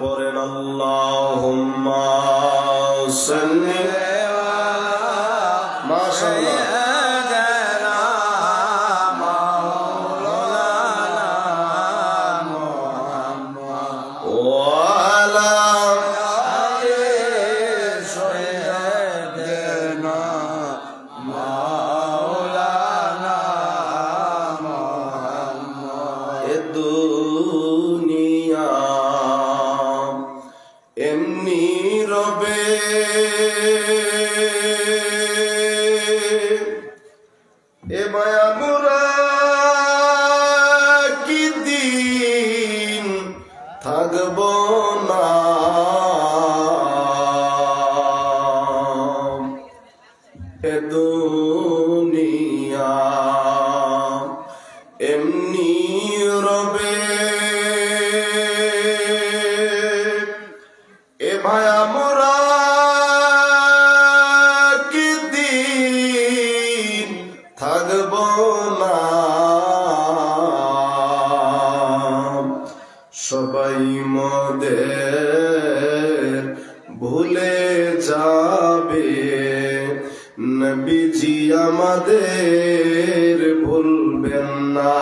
পড়েন আল্লাহ সাল্লি নবীজি আমাদের ভুলবেন না।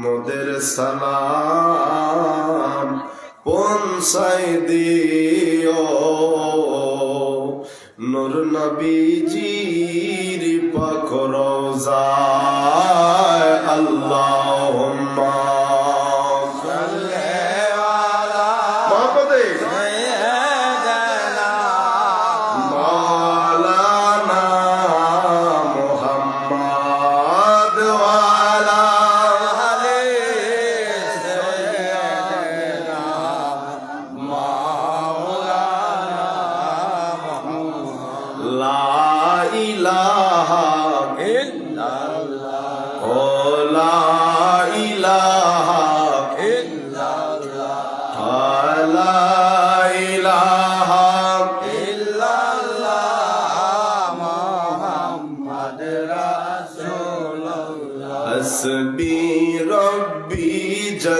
মোদের সালাম পনসাই দিও। নূর নবীজির পাক রোজা আল্লাহ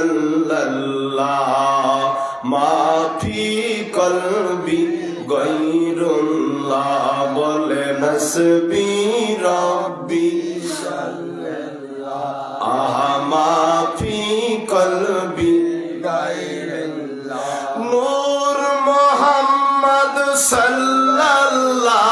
illallah ma fi qalbi ghayrullah bole nasbi rabbi আহা মা ফি কলবি নূর মোহাম্মদ সাল্লাল্লাহ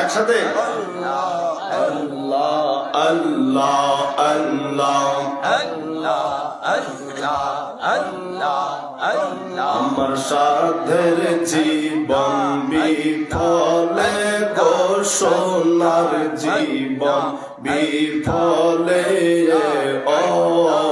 একসাথে আমার সাধের জীবন বিফলে গো সোনার জীবন বিফলে ও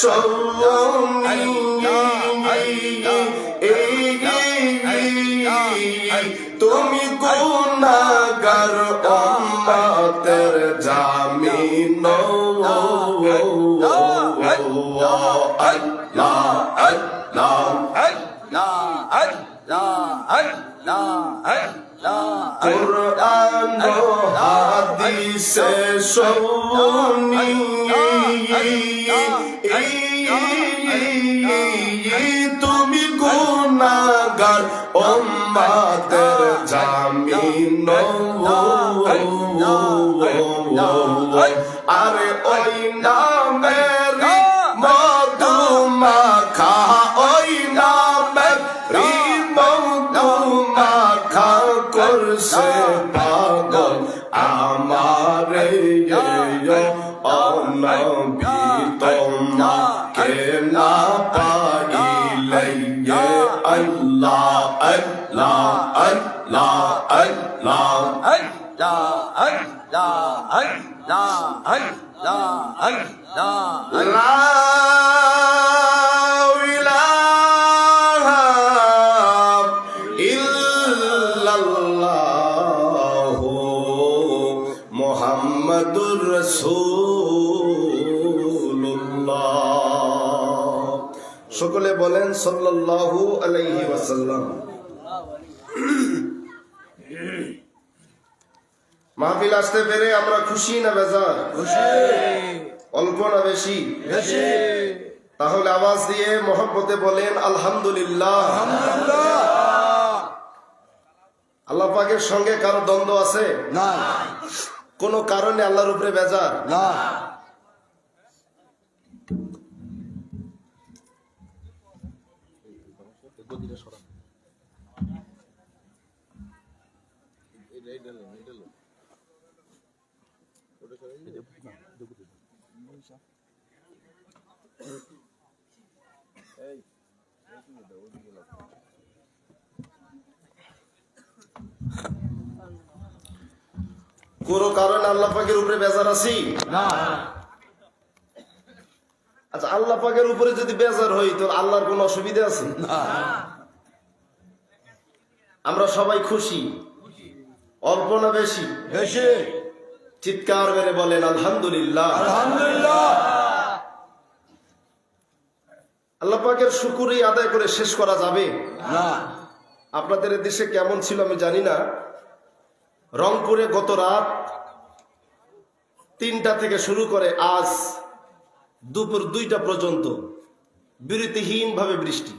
শুনি তুমি গুনাহগার উম্মতের জামিন আল্লাহ আল্লাহ কুরআন ও হাদিসে শুনি তুমি গুনাহগার উম্মতের জামিন আরে ওই নামের মধু মাখা ওই নামের মধু মাখা করছে আল্লাহ আল্লাহ আল্লাহ আল্লাহ আল্লাহ আল্লাহ আল্লাহ আল্লাহ মোহাম্মদুর রসুল্লাহ সকলে বলেন সাল্লাল্লাহু আলাইহি ওয়াসাল্লাম। মাহফিল আসতে পেরে আমরা খুশি না বেজার? খুশি। অল্প না বেশি? তাহলে আওয়াজ দিয়ে মোহাম্মতে বলেন আলহামদুলিল্লাহ। আল্লাহ পাকের সঙ্গে কারও দ্বন্দ্ব আছে? না কোনো কারণে আল্লাহর উপরে বেজার? না। কোন কারণে আল্লাহ পাকের উপরে বেজার আছি? না আচ্ছা আল্লাহ পাকের উপরে যদি বেজার হই তো আল্লাহর কোন অসুবিধা আছে? আমরা সবাই খুশি। অল্প না বেশি? বেশি। চিৎকার মেরে বলেন আলহামদুলিল্লাহ। আলহামদুলিল্লাহ। আল্লাহ পাকের শুকুরই আদায় করে শেষ করা যাবে? না। আপনাদের দেশে কেমন ছিল আমি জানি না। রংপুরে গত রাত তিনটা থেকে শুরু করে আজ দুপুর দুইটা পর্যন্ত বিরতিহীনভাবে বৃষ্টি।